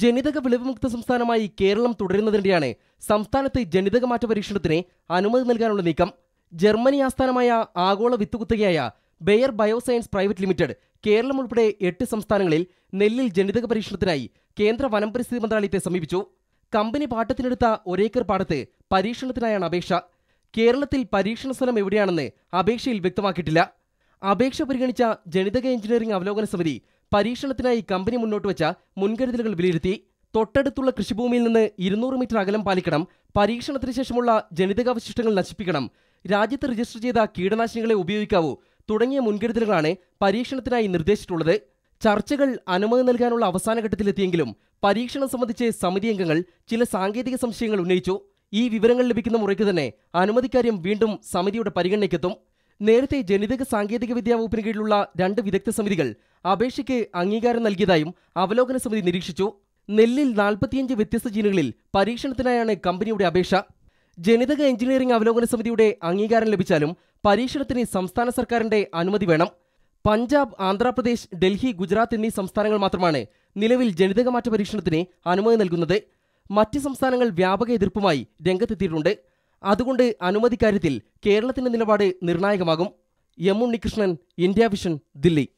ജനിതക വിളവുമുക്ത സംസ്ഥാനമായി കേരളം തുടരുന്നതിനിടെയാണ് സംസ്ഥാനത്ത് ജനിതക മാറ്റ പരീക്ഷണത്തിന് അനുമതി നൽകാനുള്ള നീക്കം. ജർമ്മനി ആസ്ഥാനമായ ആഗോള വിത്തുകുത്തകയായ Bayer Bioscience Private Limited Kerala ഉൾപ്പെടെ എട്ട് സംസ്ഥാനങ്ങളിൽ നെല്ലിൽ ജനിതക പരീക്ഷണത്തിനായി കേന്ദ്ര വനം പരിസ്ഥിതി മന്ത്രാലയത്തെ സമീപിച്ചു. കമ്പനി പാട്ടത്തിനെടുത്ത ഒരേക്കർ പാടത്ത് പരീക്ഷണത്തിനായാണ് അപേക്ഷ. കേരളത്തിൽ പരീക്ഷണ സ്ഥലം എവിടെയാണെന്ന് അപേക്ഷയിൽ വ്യക്തമാക്കിയിട്ടില്ല. അപേക്ഷ പരിഗണിച്ച ജനിതക എഞ്ചിനീയറിംഗ് അവലോകന സമിതി പരീക്ഷണത്തിനായി കമ്പനി മുന്നോട്ട് വെച്ച മുൻകരുതലുകൾ വിലയിരുത്തി തൊട്ടടുത്തുള്ള കൃഷിഭൂമിയിൽ നിന്ന് ഇരുന്നൂറ് മീറ്റർ അകലം പാലിക്കണം പരീക്ഷണത്തിന് ശേഷമുള്ള ജനിതകാവശിഷ്ടങ്ങൾ നശിപ്പിക്കണം രാജ്യത്ത് രജിസ്റ്റർ ചെയ്ത കീടനാശിനികളെ ഉപയോഗിക്കാവൂ തുടങ്ങിയ മുൻകരുതലുകളാണ് പരീക്ഷണത്തിനായി നിർദ്ദേശിച്ചിട്ടുള്ളത്. ചർച്ചകൾ അനുമതി നൽകാനുള്ള അവസാന ഘട്ടത്തിലെത്തിയെങ്കിലും പരീക്ഷണം സംബന്ധിച്ച് സമിതി അംഗങ്ങൾ ചില സാങ്കേതിക സംശയങ്ങൾ ഉന്നയിച്ചു. ഈ വിവരങ്ങൾ ലഭിക്കുന്ന മുറയ്ക്ക് തന്നെ അനുമതിക്കാര്യം വീണ്ടും സമിതിയുടെ പരിഗണനയ്ക്കെത്തും. നേരത്തെ ജനിതക സാങ്കേതിക വിദ്യാ വകുപ്പിന് കീഴിലുള്ള രണ്ട് വിദഗ്ധ സമിതികൾ അപേക്ഷയ്ക്ക് അംഗീകാരം നൽകിയതായും അവലോകന സമിതി നിരീക്ഷിച്ചു. നെല്ലിൽ നാൽപ്പത്തിയഞ്ച് വ്യത്യസ്ത ജീനുകളിൽ പരീക്ഷണത്തിനായാണ് കമ്പനിയുടെ അപേക്ഷ. ജനിതക എഞ്ചിനീയറിംഗ് അവലോകന സമിതിയുടെ അംഗീകാരം ലഭിച്ചാലും പരീക്ഷണത്തിന് സംസ്ഥാന സർക്കാരിന്റെ അനുമതി വേണം. പഞ്ചാബ് ആന്ധ്രാപ്രദേശ് ഡൽഹി ഗുജറാത്ത് എന്നീ സംസ്ഥാനങ്ങൾ മാത്രമാണ് നിലവിൽ ജനിതകമാറ്റ പരീക്ഷണത്തിന് അനുമതി നൽകുന്നത്. മറ്റ് സംസ്ഥാനങ്ങൾ വ്യാപക എതിർപ്പുമായി രംഗത്തെത്തിയിട്ടുണ്ട്. അതുകൊണ്ട് അനുമതിക്കാര്യത്തിൽ കേരളത്തിന്റെ നിലപാട് നിർണായകമാകും. M Unnikrishnan India Vision Delhi.